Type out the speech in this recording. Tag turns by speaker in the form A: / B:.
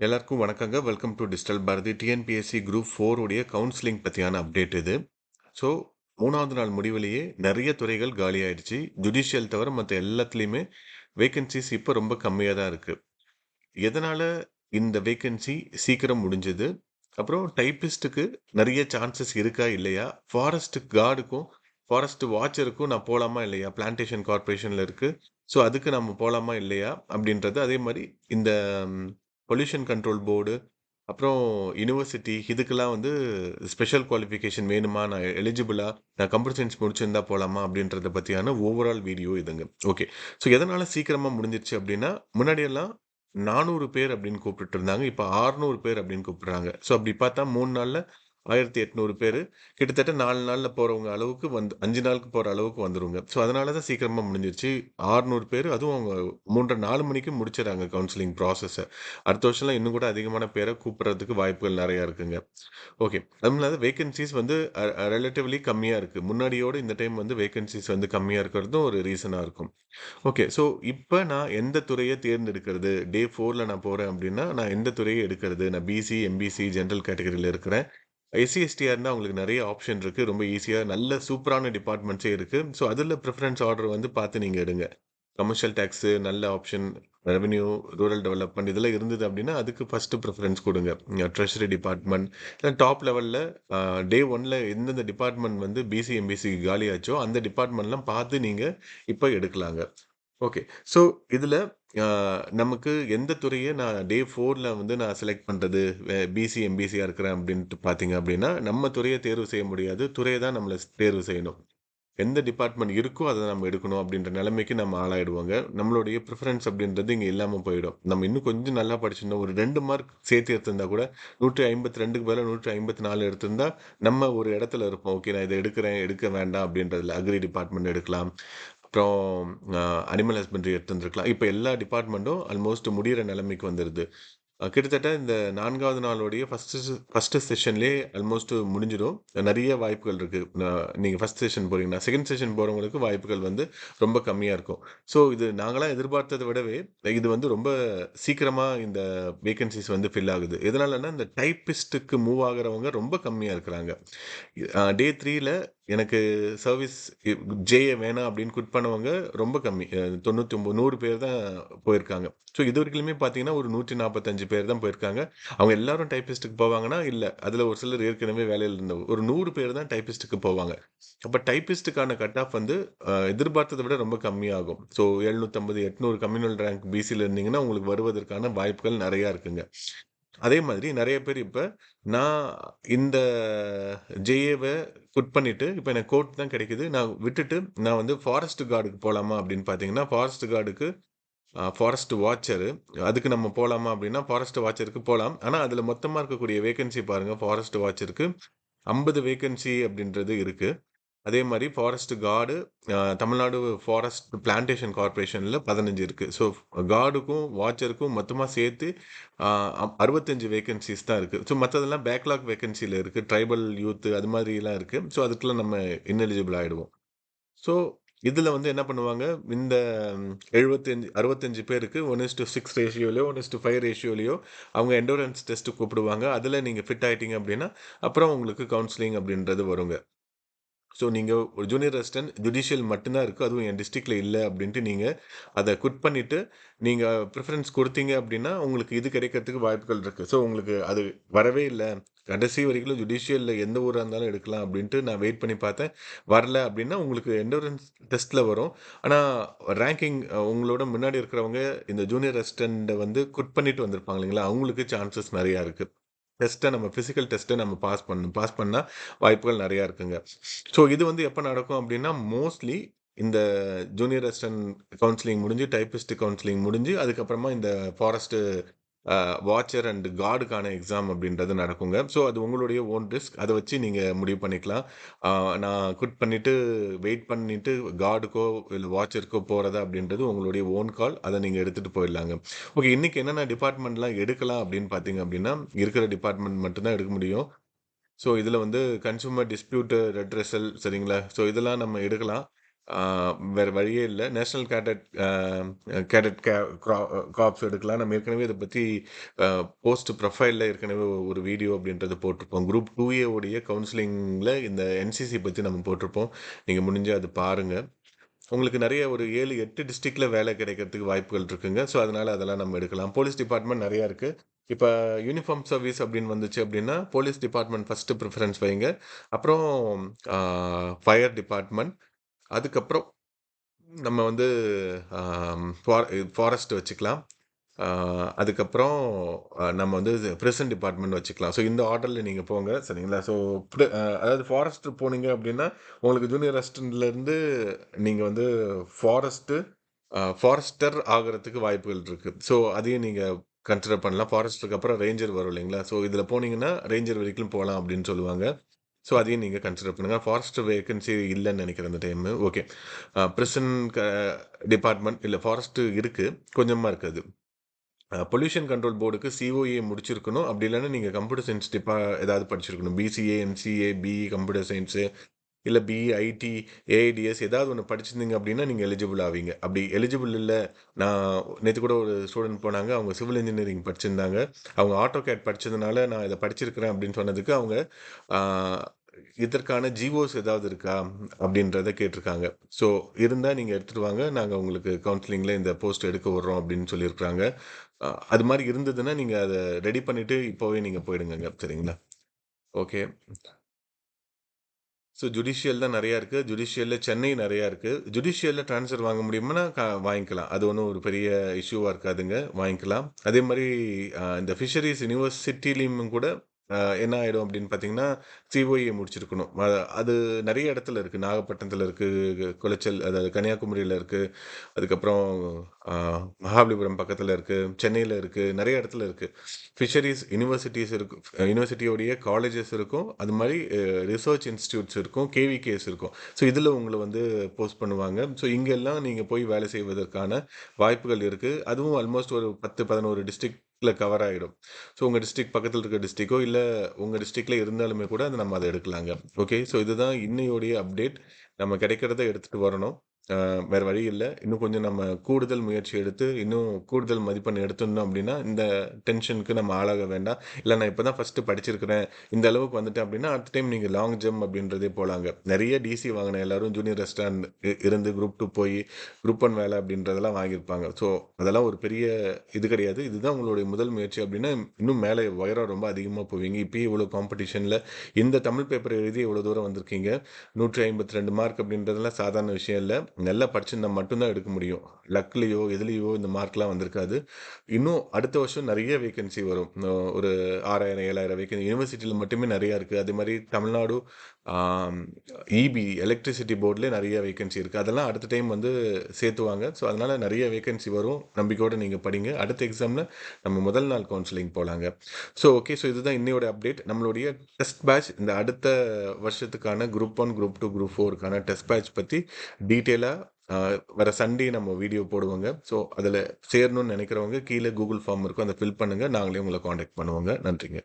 A: எல்லாருக்கும் வணக்கங்க. Welcome to digital Bharathi TNPSC group ஃபோருடைய counselling பற்றியான அப்டேட் இது. ஸோ மூணாவது நாள் முடிவிலேயே நிறைய துறைகள் காலி ஆயிடுச்சு. ஜுடிஷியல் தவிர மற்ற எல்லாத்துலேயுமே வேகன்சிஸ் இப்போ ரொம்ப கம்மியாக தான் இருக்குது எதனால் இந்த வேகன்சி சீக்கிரம் முடிஞ்சது? அப்புறம் டைப்பிஸ்ட்டுக்கு நிறைய சான்சஸ் இருக்கா இல்லையா? ஃபாரஸ்ட் கார்டுக்கும் ஃபாரஸ்ட் வாட்சருக்கும் நான் போகலாமா இல்லையா? பிளான்டேஷன் கார்பரேஷனில் இருக்குது ஸோ அதுக்கு நம்ம போகலாமா இல்லையா? அப்படின்றது அதே மாதிரி இந்த பொல்யூஷன் கண்ட்ரோல் போர்டு அப்புறம் யூனிவர்சிட்டி இதுக்கெல்லாம் வந்து ஸ்பெஷல் குவாலிஃபிகேஷன் வேணுமா? நான் எலிஜிபிளாக நான் கம்ப்யூட்டர் சயின்ஸ் முடிச்சிருந்தா போகலாமா அப்படின்றத பற்றியான ஓவரால் வீடியோ இதுங்க. ஓகே ஸோ எதனால் சீக்கிரமாக முடிஞ்சிருச்சு அப்படின்னா முன்னாடியெல்லாம் நானூறு பேர் அப்படின்னு கூப்பிட்டு இருந்தாங்க. இப்போ ஆறுநூறு பேர் அப்படின்னு கூப்பிட்றாங்க. ஸோ அப்படி பார்த்தா மூணு நாளில் ஆயிரத்தி எட்நூறு பேர். கிட்டத்தட்ட நாலு நாளில் போகிறவங்க அளவுக்கு வந்து அஞ்சு நாளுக்கு போகிற அளவுக்கு வந்துருங்க. ஸோ அதனால தான் சீக்கிரமாக முடிஞ்சிருச்சு. ஆறுநூறு பேர் அதுவும் அவங்க மூன்றரை நாலு மணிக்கு முடிச்சிடறாங்க கவுன்சிலிங் ப்ராசஸை அடுத்த வருஷம்லாம் இன்னும் கூட அதிகமான பேரை கூப்பிட்றதுக்கு வாய்ப்புகள் நிறையா இருக்குங்க. ஓகே அதுவும் இல்லாத வேகன்சிஸ் வந்து ரிலேட்டிவ்லி கம்மியாக இருக்குது முன்னாடியோடு இந்த டைம் வந்து வேகன்சிஸ் வந்து கம்மியாக இருக்கிறதும் ஒரு ரீசனாக இருக்கும். ஓகே ஸோ இப்போ நான் எந்த துறையை தேர்ந்தெடுக்கிறது? டே ஃபோரில் நான் போகிறேன் அப்படின்னா நான் எந்த துறையை எடுக்கிறது? நான் பிசி எம்பிசி ஜென்ரல் கேட்டகரியில் இருக்கிறேன். எஸ்சிஎஸ்டிஆர்னா உங்களுக்கு நிறைய ஆப்ஷன் இருக்குது ரொம்ப ஈஸியாக நல்ல சூப்பரான டிபார்ட்மெண்ட்ஸே இருக்குது ஸோ அதில் ப்ரிஃபரன்ஸ் ஆர்டர் வந்து பார்த்து நீங்கள் எடுங்க. கமர்ஷியல் டேக்ஸு நல்ல ஆப்ஷன் ரெவன்யூ ரூரல் டெவலப்மெண்ட் இதெல்லாம் இருந்தது அப்படின்னா அதுக்கு ஃபஸ்ட்டு ப்ரிஃபரன்ஸ் கொடுங்க. ட்ரெஷரி டிபார்ட்மெண்ட் இல்லை டாப் லெவலில் டே ஒனில் எந்தெந்த டிபார்ட்மெண்ட் வந்து பிசி எம்பிசி காலியாச்சோ அந்த டிபார்ட்மெண்ட்லாம் பார்த்து நீங்கள் இப்போ எடுக்கலாங்க. ஓகே ஸோ இதில் நமக்கு எந்த துறையை நான் டே ஃபோரில் வந்து நான் செலக்ட் பண்ணுறது பிசி எம்பிசியாக இருக்கிறேன் அப்படின்ட்டு பார்த்தீங்க அப்படின்னா நம்ம துறையை தேர்வு செய்ய முடியாது. துறையை தான் நம்மளை தேர்வு செய்யணும். எந்த டிபார்ட்மெண்ட் இருக்கோ அதை நம்ம எடுக்கணும் அப்படின்ற நிலைமைக்கு நம்ம ஆளாயிடுவாங்க. நம்மளுடைய ப்ரிஃபரன்ஸ் அப்படின்றது இங்கே இல்லாமல் போயிடும். நம்ம இன்னும் கொஞ்சம் நல்லா படிச்சிருந்தோம் ஒரு ரெண்டு மார்க் சேர்த்து எடுத்திருந்தா கூட நூற்றி ஐம்பத்தி ரெண்டுக்கு பதிலாக நூற்றி ஐம்பத்தி நாலு எடுத்திருந்தா நம்ம ஒரு இடத்துல இருப்போம். ஓகே நான் இதை எடுக்கிறேன் எடுக்க வேண்டாம் அப்படின்றதுல அக்ரி டிபார்ட்மெண்ட் எடுக்கலாம். அப்புறம் அனிமல் ஹஸ்பண்ட்ரி எடுத்துருக்கலாம் இப்போ எல்லா டிபார்ட்மெண்ட்டும் ஆல்மோஸ்ட் முடிகிற நிலைமைக்கு வந்துடுது கிட்டத்தட்ட இந்த நான்காவது நாளுடைய ஃபஸ்ட்டு ஃபஸ்ட்டு செஷன்லேயே ஆல்மோஸ்ட் முடிஞ்சிடும். நிறைய வாய்ப்புகள் இருக்குது நீங்கள் ஃபஸ்ட் செஷன் போகிறீங்கன்னா செகண்ட் செஷன் போகிறவங்களுக்கு வாய்ப்புகள் வந்து ரொம்ப கம்மியாக இருக்கும். ஸோ இது நாங்களாம் எதிர்பார்த்ததை விடவே இது வந்து ரொம்ப சீக்கிரமாக இந்த வேகன்சிஸ் வந்து ஃபில் ஆகுது. எதனாலன்னா இந்த டைப்பிஸ்ட்டுக்கு மூவ் ஆகிறவங்க ரொம்ப கம்மியாக இருக்கிறாங்க. டே த்ரீயில் எனக்கு சர்வீஸ் ஜேஏ வேணாம் அப்படின்னு குட் பண்ணவங்க ரொம்ப கம்மி. தொண்ணூற்றி ஒம்பது நூறு பேர் தான் போயிருக்காங்க. ஸோ இது வரைக்குமே பார்த்தீங்கன்னா ஒரு நூற்றி நாற்பத்தஞ்சு பேர் தான் போயிருக்காங்க. அவங்க எல்லாரும் டைப்பிஸ்ட்டுக்கு போவாங்கன்னா இல்லை. அதில் ஒரு சிலர் ஏற்கனவே வேலையில் இருந்தவங்க. ஒரு நூறு பேர் தான் டைப்பிஸ்ட்டுக்கு போவாங்க. அப்போ டைப்பிஸ்ட்டுக்கான கட் ஆஃப் வந்து எதிர்பார்த்ததை விட ரொம்ப கம்மியாகும். ஸோ எழுநூற்றம்பது எட்நூறு கம்யூனல் ரேங்க் பிசியில் இருந்தீங்கன்னா உங்களுக்கு வருவதற்கான வாய்ப்புகள் நிறையா இருக்குங்க. அதே மாதிரி நிறைய பேர் இப்போ நான் இந்த ஜேஏவை குட் பண்ணிவிட்டு இப்போ எனக்கு கோர்ட் தான் கிடைக்குது. நான் விட்டுட்டு நான் வந்து ஃபாரஸ்ட் கார்டுக்கு போகலாமா அப்படின்னு பார்த்தீங்கன்னா ஃபாரஸ்ட் கார்டுக்கு ஃபாரஸ்ட் வாட்சரு அதுக்கு நம்ம போகலாமா அப்படின்னா ஃபாரஸ்ட் வாட்சருக்கு போகலாம் ஆனால் அதில் மொத்தமாக இருக்கக்கூடிய வேகன்சி பாருங்கள் ஃபாரஸ்ட் வாட்சருக்கு ஐம்பது வேகன்சி அப்படின்றது இருக்குது அதே மாதிரி forest guard Tamil Nadu forest plantation கார்பரேஷனில் பதினஞ்சு இருக்குது ஸோ கார்டுக்கும் வாட்சருக்கும் மொத்தமாக சேர்த்து அறுபத்தஞ்சு வேகன்சிஸ் தான் இருக்குது ஸோ மற்றதெல்லாம் பேக்லாக் வேகன்சியில் இருக்குது ட்ரைபல் யூத்து அது மாதிரிலாம் இருக்குது ஸோ அதுக்கெல்லாம் நம்ம இன்எலிஜிபிள் ஆகிடுவோம் ஸோ இதில் வந்து என்ன பண்ணுவாங்க? இந்த எழுபத்தஞ்சு அறுபத்தஞ்சு பேருக்கு ஒன் இஸ் டு சிக்ஸ் ரேஷியோலையோ ஒன் இஸ் டு ஃபைவ் ரேஷியோலையோ அவங்க எண்டோரன்ஸ் டெஸ்ட்டு கூப்பிடுவாங்க. அதில் நீங்கள் ஃபிட் ஆகிட்டீங்க அப்படின்னா அப்புறம் உங்களுக்கு கவுன்சிலிங் அப்படின்றது வருங்க. ஸோ நீங்கள் ஒரு ஜூனியர் அசிஸ்டன்ட் ஜுடிஷியல் மட்டும்தான் இருக்குது அதுவும் என் டிஸ்ட்ரிக்டில் இல்லை அப்படின்ட்டு நீங்கள் அதை குட் பண்ணிவிட்டு நீங்கள் ப்ரிஃபரன்ஸ் கொடுத்தீங்க அப்படின்னா உங்களுக்கு இது கிடைக்கிறதுக்கு வாய்ப்புகள் இருக்குது ஸோ உங்களுக்கு அது வரவே இல்லை. கடைசி வரைக்கும் ஜுடிஷியலில் எந்த ஊராக இருந்தாலும் எடுக்கலாம் அப்படின்ட்டு நான் வெயிட் பண்ணி பார்த்தேன். வரல அப்படின்னா உங்களுக்கு எண்டோரன்ஸ் டெஸ்ட்டில் வரும். ஆனால் ரேங்கிங் உங்களோட முன்னாடி இருக்கிறவங்க இந்த ஜூனியர் அசிஸ்டண்ட்டை வந்து குட் பண்ணிட்டு வந்திருப்பாங்க இல்லைங்களா? அவங்களுக்கு சான்சஸ் நிறையா இருக்குது டெஸ்ட்டை நம்ம ஃபிசிக்கல் டெஸ்ட்டை நம்ம பாஸ் பண்ணணும் பாஸ் பண்ணால் வாய்ப்புகள் நிறையா இருக்குங்க. ஸோ இது வந்து எப்போ நடக்கும் அப்படின்னா மோஸ்ட்லி இந்த ஜூனியர் அசிஸ்டன்ட் கவுன்சிலிங் முடிஞ்சு டைப்பிஸ்ட் கவுன்சிலிங் முடிஞ்சு அதுக்கப்புறமா இந்த ஃபாரஸ்ட்டு வாட்சர் அண்ட் கார்டுக்கான எக்ஸாம் அப்படின்றது நடக்குங்க. ஸோ அது உங்களுடைய ஓன் ரிஸ்க் அதை வச்சு நீங்கள் முடிவு பண்ணிக்கலாம். நான் குட் பண்ணிவிட்டு வெயிட் பண்ணிவிட்டு கார்டுக்கோ இல்லை வாட்சருக்கோ போகிறதா அப்படின்றது உங்களுடைய ஓன் கால் அதை நீங்கள் எடுத்துகிட்டு போயிடலாங்க. ஓகே இன்றைக்கி என்னென்ன டிபார்ட்மெண்ட்லாம் எடுக்கலாம் அப்படின்னு பார்த்தீங்க அப்படின்னா இருக்கிற டிபார்ட்மெண்ட் மட்டும்தான் எடுக்க முடியும். ஸோ இதில் வந்து கன்சூமர் டிஸ்பியூட் ரெட்ரெசல் சரிங்களா? ஸோ இதெல்லாம் நம்ம எடுக்கலாம். வேறு வழியே இல்லை. நேஷ்னல் கேடட் கேடட் கே காப்ஸ் எடுக்கலாம். நம்ம ஏற்கனவே இதை பற்றி போஸ்ட் ப்ரொஃபைலில் ஏற்கனவே ஒரு வீடியோ அப்படின்றது போட்டிருப்போம். குரூப் டூ ஏ உடைய கவுன்சிலிங்கில் இந்த என்சிசி பற்றி நம்ம போட்டிருப்போம். நீங்கள் முடிஞ்சு அது பாருங்கள் உங்களுக்கு நிறைய ஒரு ஏழு எட்டு டிஸ்ட்ரிக்டில் வேலை கிடைக்கிறதுக்கு வாய்ப்புகள் இருக்குங்க. ஸோ அதனால் அதெல்லாம் நம்ம எடுக்கலாம். போலீஸ் டிபார்ட்மெண்ட் நிறையா இருக்குது இப்போ யூனிஃபார்ம் சர்வீஸ் அப்படின்னு வந்துச்சு அப்படின்னா போலீஸ் டிபார்ட்மெண்ட் ஃபஸ்ட்டு ப்ரிஃபரன்ஸ் வைங்க. அப்புறம் ஃபயர் டிபார்ட்மெண்ட் அதுக்கப்புறம் நம்ம வந்து ஃபாரஸ்ட் வச்சுக்கலாம். அதுக்கப்புறம் நம்ம வந்து ப்ரிசன் டிபார்ட்மெண்ட் வச்சுக்கலாம். ஸோ இந்த ஆர்டரில் நீங்கள் போங்க சரிங்களா? ஸோ அதாவது ஃபாரஸ்ட் போனீங்க அப்படின்னா உங்களுக்கு ஜூனியர் அசிஸ்டண்ட்லேருந்து நீங்கள் வந்து ஃபாரஸ்ட்டு ஃபாரஸ்டர் ஆகிறதுக்கு வாய்ப்புகள் இருக்குது ஸோ அதையும் நீங்கள் கன்சிடர் பண்ணலாம். ஃபாரஸ்ட்டுக்கு அப்புறம் ரேஞ்சர் வரும் இல்லைங்களா? ஸோ இதில் போனீங்கன்னா ரேஞ்சர் வரைக்கும் போகலாம் அப்படின்னு சொல்லுவாங்க. ஸோ அதையும் நீங்கள் கன்சிடர் பண்ணுங்கள் ஃபாரஸ்ட் வேகன்சி இல்லைன்னு நினைக்கிறேன் அந்த டைமு ஓகே ப்ரிசன் டிபார்ட்மெண்ட் இல்லை ஃபாரஸ்ட்டு இருக்குது. கொஞ்சமாக இருக்குது பொல்யூஷன் கண்ட்ரோல் போர்டுக்கு சிஓஏ முடிச்சிருக்கணும். அப்படி இல்லைன்னா நீங்கள் கம்ப்யூட்டர் சயின்ஸ் டிபா ஏதாவது படிச்சிருக்கணும். BCA MCA BE computer science இல்லை பிஇ ஐடி ஏஐடிஎஸ் ஏதாவது ஒன்று படிச்சிருந்தீங்க அப்படின்னா நீங்கள் எலிஜிபிள் ஆவீங்க. அப்படி எலிஜிபிள் இல்லை நான் நேற்று கூட ஒரு ஸ்டூடெண்ட் போனாங்க. அவங்க சிவில் இன்ஜினியரிங் படிச்சிருந்தாங்க. அவங்க ஆட்டோ கேட் படித்ததுனால நான் இதை படிச்சிருக்கிறேன் அப்படின்னு சொன்னதுக்கு அவங்க uh, இதற்கான ஜிஓஸ் ஏதாவது இருக்கா அப்படின்றத கேட்டிருக்காங்க. ஸோ இருந்தால் நீங்கள் எடுத்துகிட்டு வாங்க. நாங்கள் உங்களுக்கு கவுன்சிலிங்கில் இந்த போஸ்ட் எடுக்க வர்றோம் அப்படின்னு சொல்லியிருக்கிறாங்க. அது மாதிரி இருந்ததுன்னா நீங்கள் அதை ரெடி பண்ணிவிட்டு இப்போவே நீங்கள் போயிடுங்க சரிங்களா? ஓகே ஸோ ஜுடிஷியல் தான் நிறையா இருக்குது ஜுடிஷியலில் சென்னை நிறையா இருக்குது ஜுடிஷியலில் ட்ரான்ஸ்ஃபர் வாங்க முடியுமானா கா வாங்கிக்கலாம். அது ஒன்றும் ஒரு பெரிய இஷ்யூவாக இருக்காதுங்க. வாங்கிக்கலாம். அதே மாதிரி இந்த ஃபிஷரிஸ் யூனிவர்சிட்டிலையும் கூட என்ன ஆகிடும் அப்படின்னு பார்த்தீங்கன்னா சிஓஏ முடிச்சிருக்கணும். அது நிறைய இடத்துல இருக்குது நாகப்பட்டினத்தில் இருக்குது குளச்சல் அதாவது கன்னியாகுமரியில் இருக்குது அதுக்கப்புறம் மகாபலிபுரம் பக்கத்தில் இருக்குது சென்னையில் இருக்குது நிறைய இடத்துல இருக்குது ஃபிஷரிஸ் யூனிவர்சிட்டிஸ் இருக்கும் யூனிவர்சிட்டியோடைய காலேஜஸ் இருக்கும். அது மாதிரி ரிசர்ச் இன்ஸ்டியூட்ஸ் இருக்கும். கேவிகேஸ் இருக்கும். ஸோ இதில் உங்களை வந்து போஸ்ட் பண்ணுவாங்க. ஸோ இங்கெல்லாம் நீங்கள் போய் வேலை செய்வதற்கான வாய்ப்புகள் இருக்குது அதுவும் ஆல்மோஸ்ட் ஒரு பத்து பதினோரு டிஸ்ட்ரிக்டில் கவர் ஆகிடும் ஸோ உங்கள் டிஸ்ட்ரிக்ட் பக்கத்தில் இருக்க டிஸ்ட்ரிக்கோ இல்லை உங்கள் டிஸ்ட்ரிக்டில் இருந்தாலுமே கூட அதை நம்ம அதை எடுக்கலாங்க. ஓகே ஸோ இதுதான் இன்னையோடைய அப்டேட் நம்ம கிடைக்கிறத எடுத்துகிட்டு வரணும். வேறு வழி இல்லை. இன்னும் கொஞ்சம் நம்ம கூடுதல் முயற்சி எடுத்து இன்னும் கூடுதல் மதிப்பெண் எடுத்துருந்தோம் அப்படின்னா இந்த டென்ஷனுக்கு நம்ம ஆளாக வேண்டாம். இல்லை நான் இப்போ தான் ஃபஸ்ட்டு படிச்சிருக்கிறேன். இந்த அளவுக்கு வந்துட்டேன் அப்படின்னா அடுத்த டைம் நீங்கள் லாங் ஜம்ப் அப்படின்றதே போகலாங்க நிறைய டிசி வாங்கின எல்லாரும் ஜூனியர் ரெஸ்டாரண்ட் இருந்து குரூப் டூ போய் குரூப் ஒன் வேலை அப்படின்றதெல்லாம் வாங்கியிருப்பாங்க. ஸோ அதெல்லாம் ஒரு பெரிய இது கிடையாது. இதுதான் உங்களுடைய முதல் முயற்சி அப்படின்னா இன்னும் மேலே உயரம் ரொம்ப அதிகமாக போவீங்க. இப்பயே இவ்வளோ காம்படிஷனில் இந்த தமிழ் பேப்பர் எழுதி இவ்வளோ தூரம் வந்திருக்கீங்க. நூற்றி ஐம்பத்தி ரெண்டு மார்க் அப்படின்றதெல்லாம் சாதாரண விஷயம் இல்லை. நல்லா படிச்சிருந்தா மட்டும்தான் எடுக்க முடியும். லக்லேயோ எதுலேயோ இந்த மார்க்லாம் வந்திருக்காது. இன்னும் அடுத்த வருஷம் நிறைய வேகன்சி வரும். ஒரு ஆறாயிரம் ஏழாயிரம் வேகன்சி யூனிவர்சிட்டியில் மட்டுமே நிறையா இருக்குது அதே மாதிரி தமிழ்நாடு இபி எலக்ட்ரிசிட்டி போர்ட்லேயே நிறைய வேகன்சி இருக்குது அதெல்லாம் அடுத்த டைம் வந்து சேர்த்துவாங்க. ஸோ அதனால் நிறைய வேகன்சி வரும். நம்பிக்கையோடு நீங்கள் படிங்க. அடுத்த எக்ஸாமில் நம்ம முதல் நாள் கவுன்சிலிங் போகலாங்க ஸோ ஓகே ஸோ இதுதான் இன்னையோட அப்டேட் நம்மளுடைய டெஸ்ட் பேட்ச் இந்த அடுத்த வருஷத்துக்கான group one group two group ஃபோருக்கான test batch பற்றி டீட்டெயிலாக வர சண்டே நம்ம வீடியோ போடுவோங்க. ஸோ அதில் சேரணும்னு நினைக்கிறவங்க கீழே கூகுள் ஃபார்ம் இருக்கும். அதை ஃபில் பண்ணுங்கள் நாங்களே உங்களை காண்டாக்ட் பண்ணுவோங்க. நன்றிங்க.